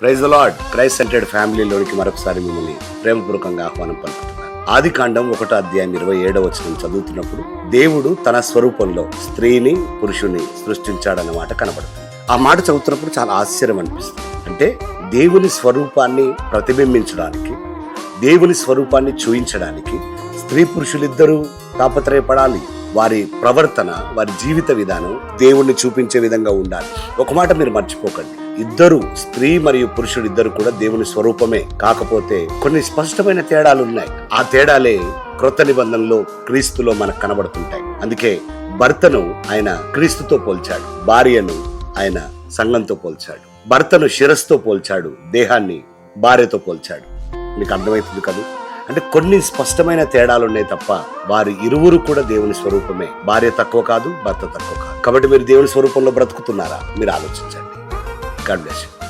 Praise lord Christ centred ఫ్యామిలీలోనికి మరొకసారి మిమ్మల్ని ప్రేమపూర్వకంగా ఆహ్వానం పలుకుతున్నాను. ఆది కాండం ఒకటో అధ్యాయం ఇరవై ఏడవ వచనం చదువుతున్నప్పుడు దేవుడు తన స్వరూపంలో స్త్రీని పురుషుని సృష్టించాడన్న మాట కనబడుతుంది. ఆ మాట చదువుతున్నప్పుడు చాలా ఆశ్చర్యం అనిపిస్తుంది. అంటే దేవుని స్వరూపాన్ని ప్రతిబింబించడానికి దేవుని స్వరూపాన్ని చూయించడానికి స్త్రీ పురుషులిద్దరూ తాపత్రయపడాలి. వారి ప్రవర్తన వారి జీవిత విధానం దేవుణ్ణి చూపించే విధంగా ఉండాలి. ఒక మాట మీరు మర్చిపోకండి. ఇద్దరు స్త్రీ మరియు పురుషుడు ఇద్దరు కూడా దేవుని స్వరూపమే. కాకపోతే కొన్ని స్పష్టమైన తేడాలు ఉన్నాయి. ఆ తేడాలే క్రొత్త నిబంధనలో క్రీస్తులో మనకు కనబడుతుంటాయి. అందుకే భర్తను ఆయన క్రీస్తుతో పోల్చాడు. భార్యను ఆయన సంఘంతో పోల్చాడు. భర్తను శిరస్తో పోల్చాడు. దేహాన్ని భార్యతో పోల్చాడు. మీకు అర్థమవుతుంది కదా? అంటే కొన్ని స్పష్టమైన తేడాలు ఉన్నాయి తప్ప వారి ఇరువురు కూడా దేవుని స్వరూపమే. భార్య తక్కువ కాదు భర్త తక్కువ కాదు. కాబట్టి మీరు దేవుని స్వరూపంలో బ్రతుకుతున్నారా? మీరు ఆలోచించండి. God bless you.